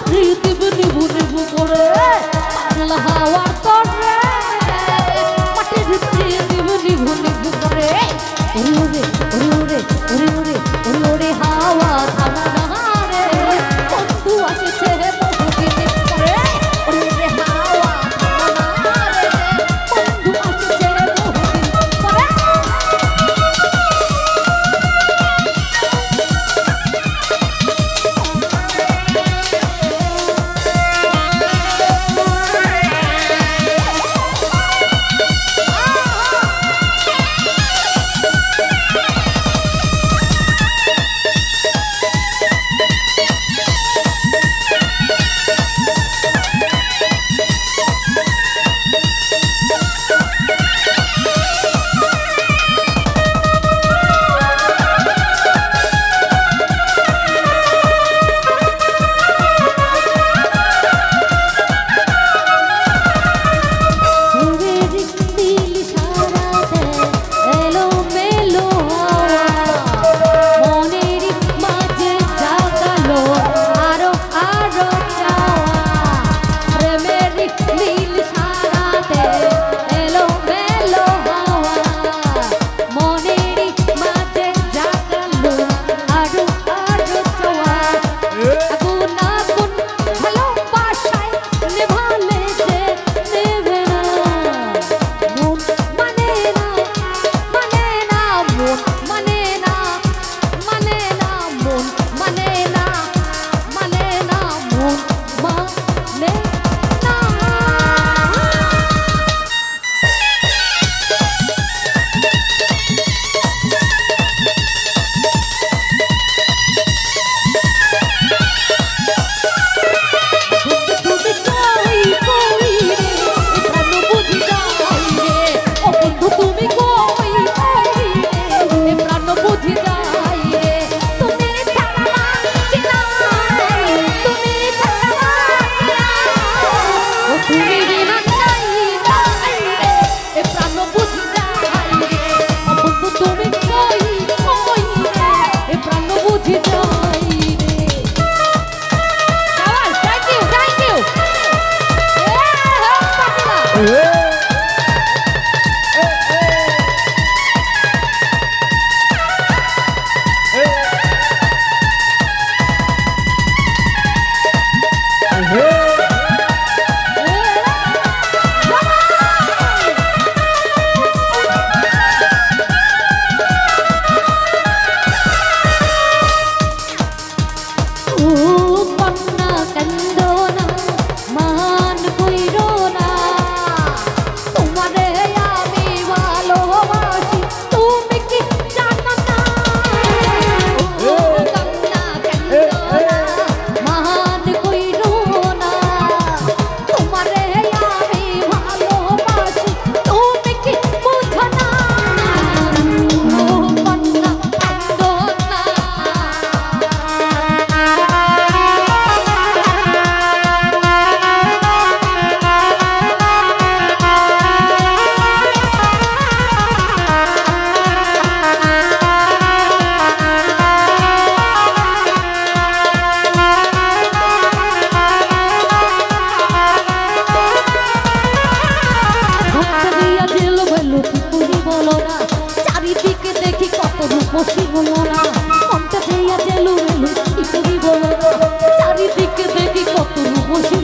প্রেত নেবু নেবু করে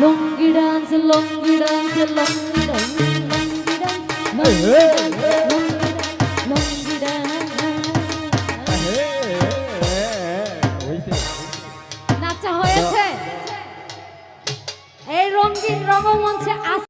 লঙ্গি ডান্স লঙ্গি ডান্স লঙ্গি ডান্স লঙ্গি ডান্স লঙ্গি ডান্স নাচা হয়েছে এই রঙিন রঙ্গমঞ্চে